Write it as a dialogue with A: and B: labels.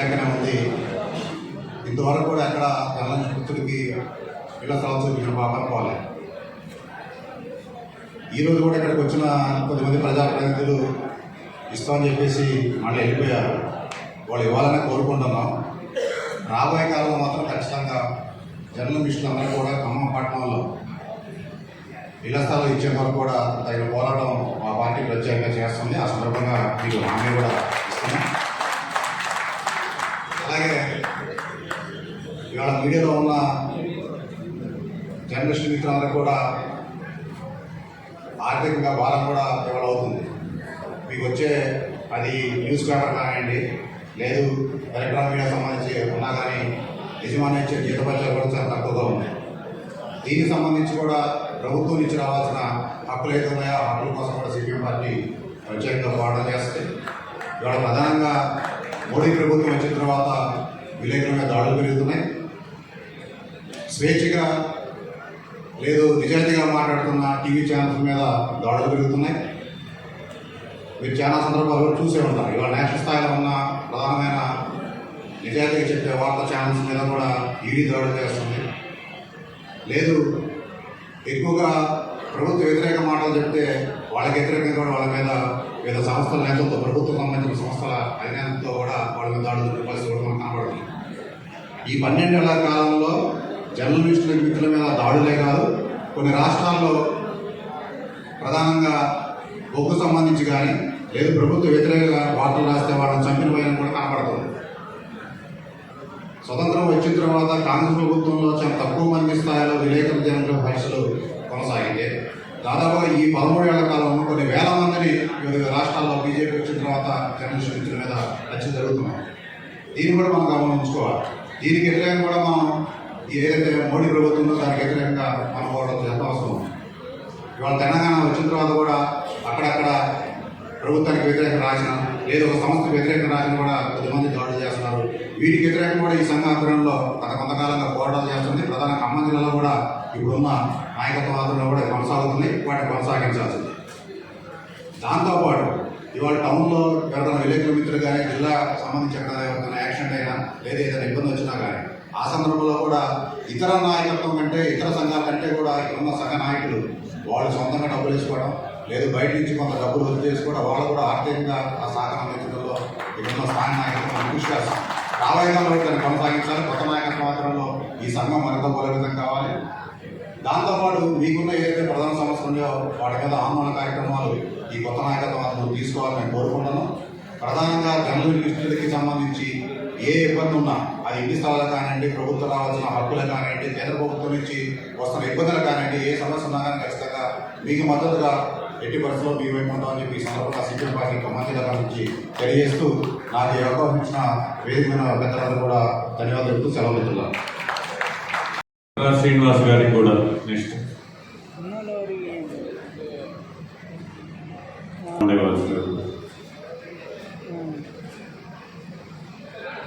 A: దగ్గర ఉంది. ఇంతవరకు కూడా అక్కడ తెల్లని పుత్రుడికి ఇళ్ళ స్థలం చూపించిన పాపం పోలే. ఈరోజు కూడా ఇక్కడికి వచ్చిన కొంతమంది ప్రజాప్రతినిధులు ఇస్తామని చెప్పేసి మళ్ళీ వెళ్ళిపోయారు. వాళ్ళు ఇవ్వాలని కోరుకుంటున్నాం. రాబోయే కాలంలో మాత్రం ఖచ్చితంగా జర్నల్ మిషన్లు అందరూ కూడా ఖమ్మం పట్టణంలో ఇళ్ళ స్థలం ఇచ్చే వరకు కూడా తగిన పోరాటం మా పార్టీ ప్రత్యేకంగా చేస్తుంది. ఆ సందర్భంగా మీకు హామీ కూడా ఇస్తున్నాం. అలాగే ఇవాళ మీడియాలో ఉన్న జర్నలిస్ట్ మిత్రులందరూ కూడా ఆర్థికంగా భారం కూడా ఇవాళ అవుతుంది. మీకు వచ్చే అది న్యూస్ పేపర్ కానివ్వండి లేదు ఎలక్ట్రానిక్ మీడియా సంబంధించి ఉన్నా కానీ యజమాని ఇచ్చే జీతపత్యాలు కూడా చాలా తక్కువగా ఉన్నాయి. దీనికి సంబంధించి కూడా ప్రభుత్వం నుంచి రావాల్సిన హక్కులు ఏదైతే ఉన్నాయో ఆ హక్కుల కోసం కూడా సిపిఎం పార్టీ ప్రత్యేకంగా పోరాటం చేస్తే ఇవాళ ప్రధానంగా మోడీ ప్రభుత్వం వచ్చిన తర్వాత విలేకరుల మీద దాడులు పెరుగుతున్నాయి. స్వేచ్ఛగా లేదు నిజాయితీగా మాట్లాడుతున్న టీవీ ఛానల్స్ మీద దాడులు పెరుగుతున్నాయి. మీరు చాలా సందర్భాలు చూసే ఉంటారు. ఇవాళ నేషనల్ స్థాయిలో ఉన్న ప్రధానమైన నిజాయితీగా చెప్పే వార్తా ఛానల్స్ మీద కూడా ఈడీ దాడులు చేస్తుంది. లేదు ఎక్కువగా ప్రభుత్వ వ్యతిరేక మాటలు చెప్తే వాళ్ళకి వ్యతిరేకంగా కూడా వాళ్ళ మీద వివిధ సంస్థల నేతలతో ప్రభుత్వం సంబంధించిన సంస్థల అధినేతలతో కూడా వాళ్ళ మీద దాడులు జరిగే పరిస్థితి కూడా మనకు కనబడుతుంది. ఈ పన్నెండేళ్ళ కాలంలో జర్నలిస్టుల మిత్రుల మీద దాడులే కాదు కొన్ని రాష్ట్రాల్లో ప్రధానంగా బొగ్గు సంబంధించి కానీ లేదు ప్రభుత్వ వ్యతిరేక వార్తలు రాస్తే వాళ్ళని చంపిన వైనం కూడా కనపడుతుంది స్వతంత్రం వచ్చిన తర్వాత కాంగ్రెస్ ప్రభుత్వంలో చాలా తక్కువ మంది స్థాయిలో విలేకరుల జనంలో భాషలు దాదాపుగా ఈ పదమూడు ఏళ్ళ కాలంలో కొన్ని వేల మందిని వివిధ రాష్ట్రాల్లో బీజేపీ వచ్చిన తర్వాత జర్నలిస్ట్ వ్యక్తుల మీద హత్య జరుగుతున్నాయి దీన్ని కూడా మనం గమనించుకోవాలి. దీనికి వ్యతిరేకంగా కూడా మనం ఏదైతే మోడీ ప్రభుత్వం ఉందో దానికి వ్యతిరేకంగా మనం పోవడం ఎంత అవసరం ఉంది. ఇవాళ తెలంగాణ వచ్చిన తర్వాత కూడా అక్కడక్కడ ప్రభుత్వానికి వ్యతిరేకంగా రాసిన లేదా ఒక సంస్థకు వ్యతిరేకంగా రాసిన కూడా కొద్దిమంది దాడులు చేస్తున్నారు. వీటికి వ్యతిరేకంగా కూడా ఈ సంఘ ఆధ్వర్యంలో గత కొంతకాలంగా పోరాటాలు చేస్తుంది ప్రధాన ఖమ్మం జిల్లాలో కూడా ఇప్పుడున్న నాయకత్వ కూడా కొనసాగుతుంది వాటిని కొనసాగించాల్సింది. దాంతోపాటు ఇవాళ టౌన్లో ఎవరైనా విలేకరుల మిత్రులు కానీ జిల్లా సంబంధించి ఎక్కడ యాక్సిడెంట్ అయినా లేదా ఏదైనా ఇబ్బంది వచ్చినా కానీ ఆ సందర్భంలో కూడా ఇతర నాయకత్వం కంటే ఇతర సంఘాల కంటే కూడా ఇక్కడున్న సంఘ నాయకులు వాళ్ళు సొంతంగా డబ్బులు వేసుకోవడం లేదు బయట నుంచి కొంత డబ్బులు వచ్చి చేసుకోవడం వాళ్ళు కూడా ఆర్థికంగా ఆ సహకారం అందించడంలో ఇక్కడున్న స్థానిక నాయకత్వం కృషి చేస్తాం రాబోయే కాలంలో దాన్ని కొనసాగించాలి. కొత్త నాయకత్వ మాత్రంలో ఈ సంఘం మరింత బలోపేతం కావాలి. దాంతోపాటు మీకున్న ఏదైతే ప్రధాన సమస్యలు ఉన్నాయో వాటి మీద ఆందోళన కార్యక్రమాలు ఈ కొత్త నాయకత్వం అందరూ తీసుకోవాలని నేను కోరుకుంటున్నాను. ప్రధానంగా జర్నలిస్టులకి సంబంధించి ఏ ఇబ్బంది ఉన్నా అది ఇంటి స్థలాలు కానివ్వండి ప్రభుత్వం రావాల్సిన హక్కులు కానివ్వండి కేంద్ర ప్రభుత్వం నుంచి వస్తున్న ఇబ్బందులు కానివ్వండి ఏ సమస్య ఉన్నా కానీ ఖచ్చితంగా మీకు మద్దతుగా ఎట్టి పరిస్థితుల్లో మీ వైపు ఉంటామని చెప్పి ఈ సందర్భంగా సిపిఎం పార్టీ ఖమ్మం జిల్లా నుంచి తెలియజేస్తూ నాకు ఈ అవకాశం ఇచ్చిన వేదిక పెద్దలందరూ కూడా ధన్యవాదాలు చెబుతూ సెలవు పెడుతున్నాను
B: శ్రీనివాస్ గారికి కూడా నెక్స్ట్. ఉండేవారు